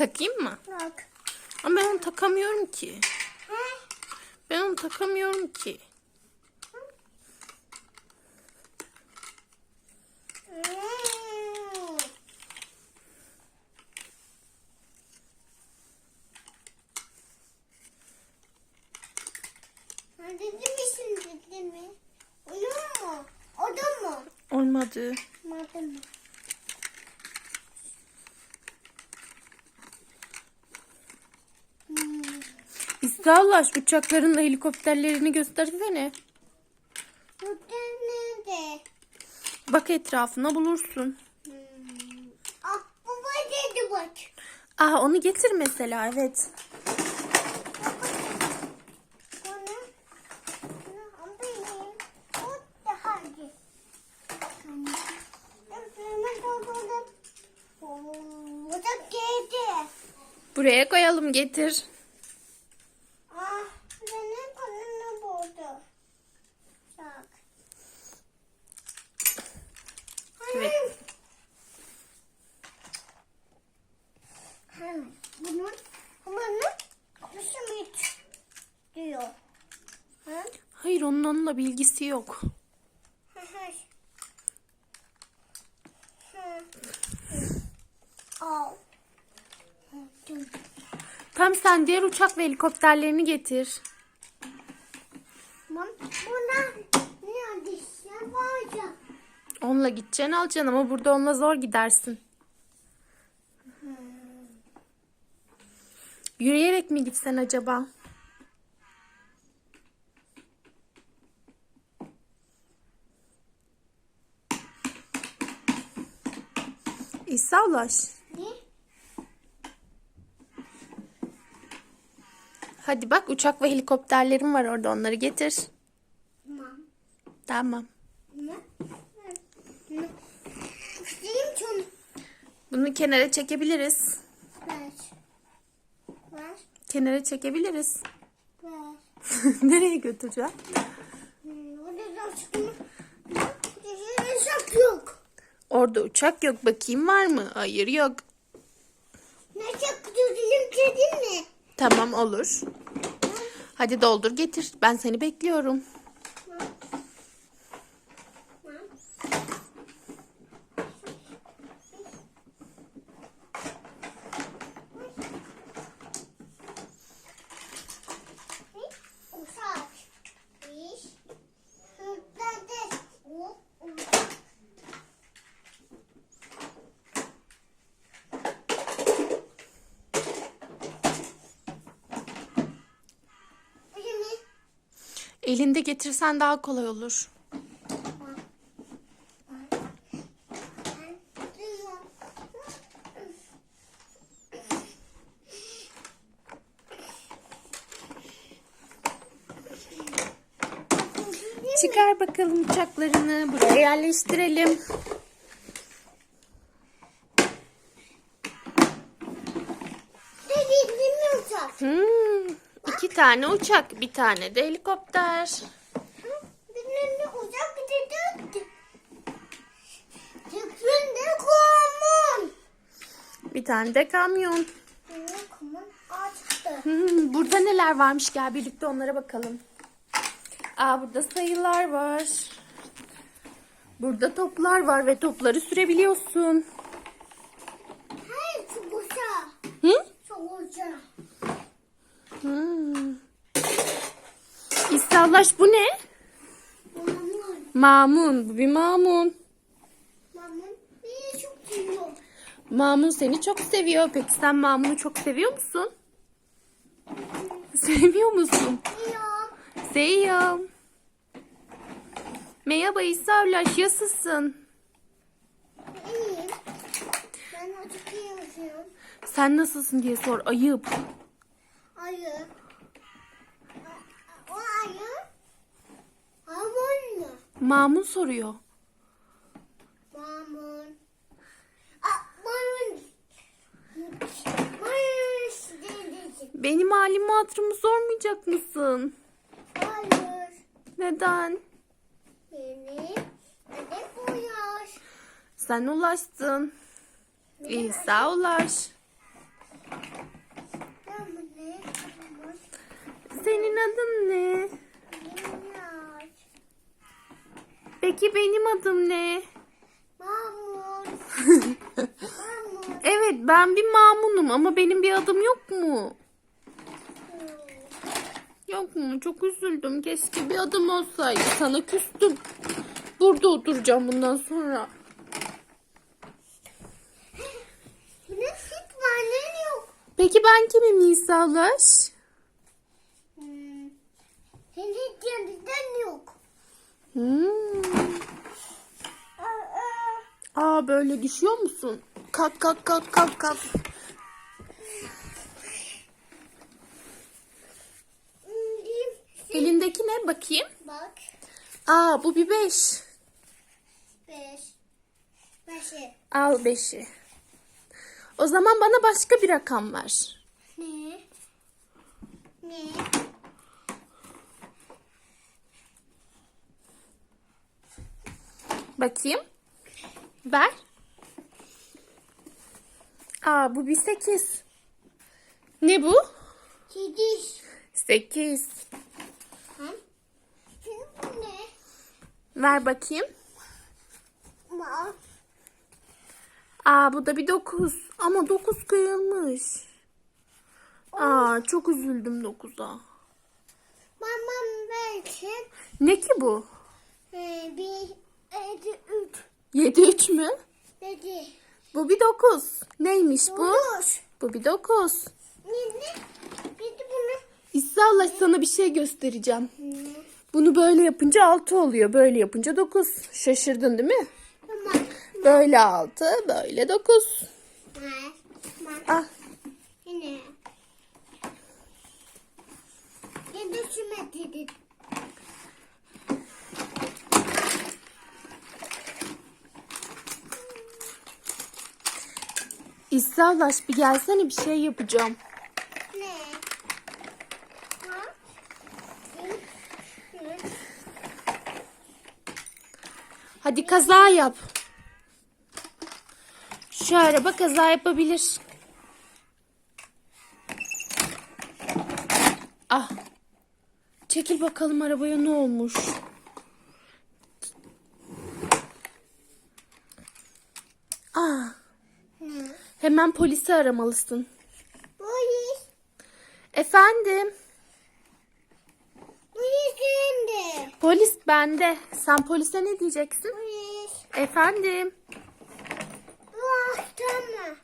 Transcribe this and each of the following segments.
Takayım mı? Bak. Ama ben onu takamıyorum ki. Ben onu takamıyorum ki. Dedi misin dedi mi? Olur mu? O da mı? Olmadı. Madem mı? Hmm. İstahlaş uçaklarınla helikopterlerini göstersene. Burada nerede? Bak etrafına bulursun. Hmm. Ah baba dedi bak. Aa onu getir mesela evet. Buraya koyalım getir. Ah, benim kanını buldu. Bak. Evet. Bunun, bunun kuşum hiç diyor. Hı? Hayır onun onunla bilgisi yok. Tam sen diğer uçak ve helikopterlerini getir. Buna ne adışlar varca? Onunla gideceksin alacaksın ama burada onunla zor gidersin. Yürüyerek mi gitsen acaba? İsa ulaş. Ne? Hadi bak uçak ve helikopterlerim var orada onları getir. Tamam. Tamam. Ne? Ne? Onu. Bunu kenara çekebiliriz. Ver. Ver. Kenara çekebiliriz. Ver. Nereye götüreceğim? Hmm, Orada. Burada hesap yok. Orada uçak yok. Bakayım var mı? Hayır yok. Ne çakıyorum dedin mi? Tamam olur. Hadi doldur getir. Ben seni bekliyorum. Uşak. İş. Hırdadır. O. Uşak. Bu ne? Elinde getirsen daha kolay olur. Çıkar bakalım uçaklarını. Buraya yerleştirelim. Dedi bilmiyorum. Hmm, iki tane uçak, bir tane de helikopter. Birine uzak dedi. Tüpünde kumun. Bir tane de kamyon. Hmm, burada neler varmış gel birlikte onlara bakalım. Aa burada sayılar var. Burada toplar var ve topları sürebiliyorsun. Hayır çok uçak. Hı? Çok uçak. Hmm. İstahlaş bu ne? Mamun. Mamun. Bu bir mamun. Mamun beni çok seviyor. Mamun seni çok seviyor. Peki sen Mamun'u çok seviyor musun? Seviyor musun? Yok. Seviyorum. Merhaba İstahlaş. Yasısın. İyiyim. Ben açık yazıyorum. Sen nasılsın diye sor. Ayıp. Ayı. Mamun soruyor. Mamun. Benim halimi hatırımı sormayacak mısın? Hayır. Neden? Beni hedef ulaş. Sen ulaştın. Ne? İsa ulaş. Senin adın ne? Peki benim adım ne? Mahmut. Mahmut. Evet ben bir mamunum ama benim bir adım yok mu? Yok mu? Çok üzüldüm. Keşke bir adım olsaydı. Sana küstüm. Burada oturacağım bundan sonra. Ne süt var ne yok? Peki ben kimim Nisa Ulaş? Hmm. Senin yok. Hmm. Aa böyle düşüyor musun? Kalk kalk kalk kalk kalk. Elindeki ne bakayım? Bak. Aa bu bir beş. Beş. Beşi. Al beşi. O zaman bana başka bir rakam ver. Ne? Ne? Bakayım. Ver. Aa bu bir sekiz. Ne bu? Sekiz. Sekiz. Ne? Ver bakayım. Ma. Aa bu da bir dokuz. Ama dokuz kıyılmış. Aa çok üzüldüm dokuza. Mamam versin. Ne ki bu? Ee, bir, bir 7 3 mü? 7. Bu bir 9. Neymiş bu? Dokuz. Bu bir 9. İsa Allah sana bir şey göstereceğim. Bunu böyle yapınca 6 oluyor. Böyle yapınca 9. Şaşırdın değil mi? Tamam. Böyle 6, böyle 9. Tamam. Ah. Yine. Yine düşmedi yedi. İsrallaş bir gelsene bir şey yapacağım. Ne? Ha? Ne? Hadi kaza yap. Şu araba kaza yapabilir. Ah. Çekil bakalım arabaya ne olmuş. Ah. Ne? Hemen polisi aramalısın. Polis. Efendim. Polis kimdi? Polis bende. Sen polise ne diyeceksin? Polis. Efendim. Bu hasta mı?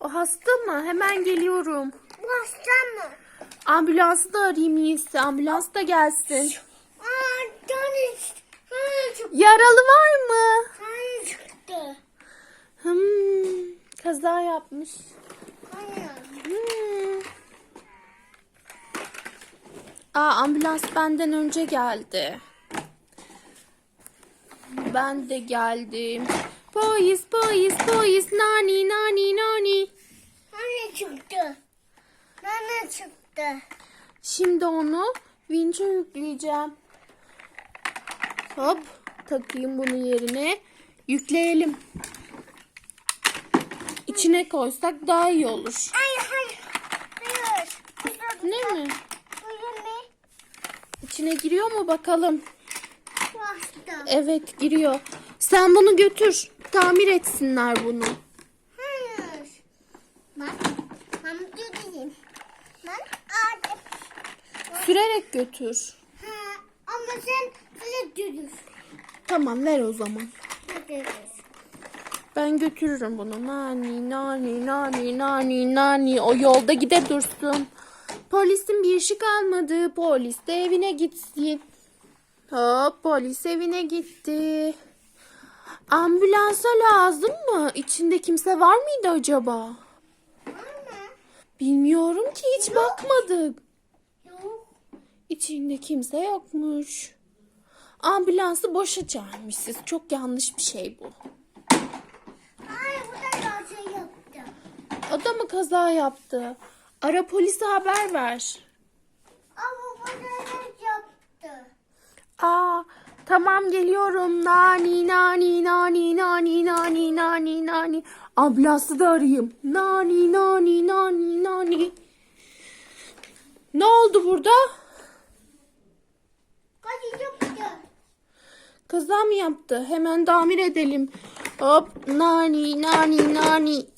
O hasta mı? Hemen geliyorum. Bu hasta mı? Ambulansı da arayayım iyisi. Ambulans da gelsin. Aa. Yaralı var mı? Tane çıktı. Hmm, kaza yapmış. Hmm. Aa, ambulans benden önce geldi. Ben de geldim. Polis, polis, polis, nani, nani, nani. Tane çıktı. Tane çıktı. Şimdi onu vinçe yükleyeceğim. Hop, takayım bunu yerine. Yükleyelim. İçine koysak daha iyi olur. Hayır, hayır. Hayır. Ne mi? İçine giriyor mu bakalım? Evet giriyor. Sen bunu götür. Tamir etsinler bunu. Hayır. Bak. Ben gideyim. Ben aldım. Sürerek götür. Ha, ama sen bize dürür. Tamam ver o zaman. Dürür. Ben götürürüm bunu. Nani nani nani nani nani. O yolda gide dursun. Polisin bir işi kalmadı. Polis de evine gitsin. Hop polis evine gitti. Ambulansa lazım mı? İçinde kimse var mıydı acaba? Anne. Bilmiyorum ki hiç bakmadık. Yok. İçinde kimse yokmuş. Ambulansı boşa çağırmışsınız. Çok yanlış bir şey bu. kaza yaptı. Ara polise haber ver. Ama bana yaptı. Aa, tamam geliyorum. Nani nani nani nani nani nani nani. Ambulansı da arayayım. Nani nani nani nani. Ne oldu burada? Kaza mı yaptı? Hemen damir edelim. Hop nani nani nani.